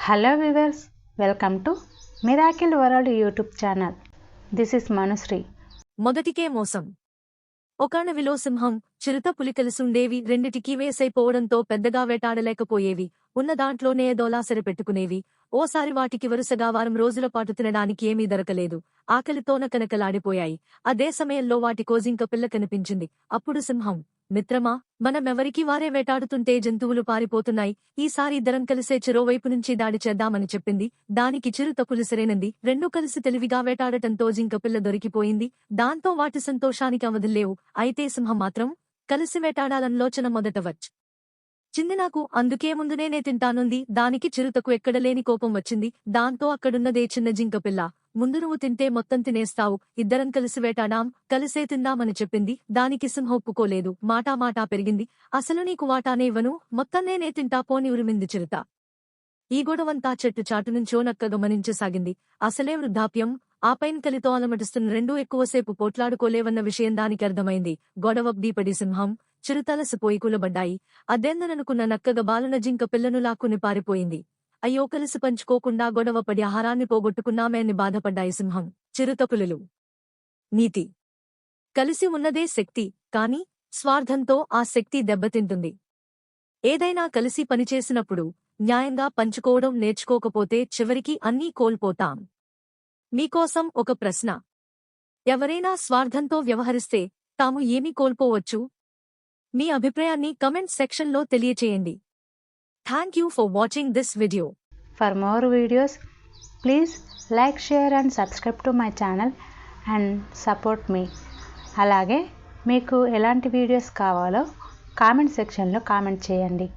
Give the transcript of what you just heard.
Hello viewers welcome to miracle world YouTube channel this is Manushri మొదటికే మోసం. ఒకనవిలో సింహం చిరుత పులి కలిసుండేవి రెండిటికీ వేసైపోవడంతో పెద్దగా వేటాడలేకపోయేవి. ఉన్న దాంట్లోనే ఏదోలా సరిపెట్టుకునేవి ఓసారి వాటికి వరుసగా వారం రోజుల పాటు తినడానికి ఏమీ దొరకలేదు. ఆకలితోన కనకలాడిపోయాయి. అదే సమయంలో వాటి కోజింక పిల్ల కనిపించింది. అప్పుడు సింహం మిత్రమా మనమెవరికి వారే వేటాడుతుంటే జంతువులు పారిపోతున్నాయి. ఈసారి ఇద్దరం కలిసే చెరోవైపు నుంచి దాడి చేద్దామని చెప్పింది. దానికి చిరుత పులిసరేనంది. రెండూ కలిసి తెలివిగా వేటాడటంతో జింక పిల్ల దొరికిపోయింది. దాంతో వాటి సంతోషానికి అవధుల్లేవు. అయితే సింహం మాత్రం కలిసి వేటాడాలన్లోచన మొదట వచ్చు చింది నాకు అందుకే ముందునేనే తింటానుంది. దానికి చిరుతకు ఎక్కడలేని కోపం వచ్చింది. దాంతో అక్కడున్నదే చిన్న జింక పిల్ల. ముందు నువ్వు తింటే మొత్తం తినేస్తావు. ఇద్దరం కలిసి వేటాడాం. కలిసే తిందామని చెప్పింది. దానికి సింహ ఒప్పుకోలేదు. మాటా మాటా పెరిగింది. అసలు నీకు వాటానే ఇవ్వను. మొత్తం నేనే తింటా. పోని ఉరిమింది చిరుత. ఈ గొడవంతా చెట్టు చాటు నుంచో నక్క గమనించసాగింది అసలే వృద్ధాప్యం. ఆపైన కలితో అలమటిస్తున్న రెండూ ఎక్కువసేపు పోట్లాడుకోలేవన్న విషయం దానికి అర్థమైంది. గొడవ దీపడి సింహం చిరుతలసిపోయి కూలబడ్డాయి అదెందననుకున్న నక్కగ బాలన జింక పిల్లను లాక్కుని పారిపోయింది. అయ్యో కలిసి పంచుకోకుండా గొడవపడి ఆహారాన్ని పోగొట్టుకున్నామే అని బాధపడ్డాయి సింహం. చిరుతపులులు. నీతి. కలిసి ఉన్నదే శక్తి కాని స్వార్థంతో ఆ శక్తి దెబ్బతింటుంది. ఏదైనా కలిసి పనిచేసినప్పుడు న్యాయంగా పంచుకోవడం నేర్చుకోకపోతే చివరికి అన్నీ కోల్పోతాం. మీకోసం ఒక ప్రశ్న. ఎవరైనా స్వార్థంతో వ్యవహరిస్తే తాము ఏమి కోల్పోవచ్చు? మీ అభిప్రాయాన్ని కమెంట్ సెక్షన్లో తెలియచేయండి. Thank you for watching this video. For more videos please like share and subscribe to my channel and support మీ. అలాగే మీకు ఎలాంటి వీడియోస్ కావాలో కామెంట్ సెక్షన్లో కామెంట్ చేయండి.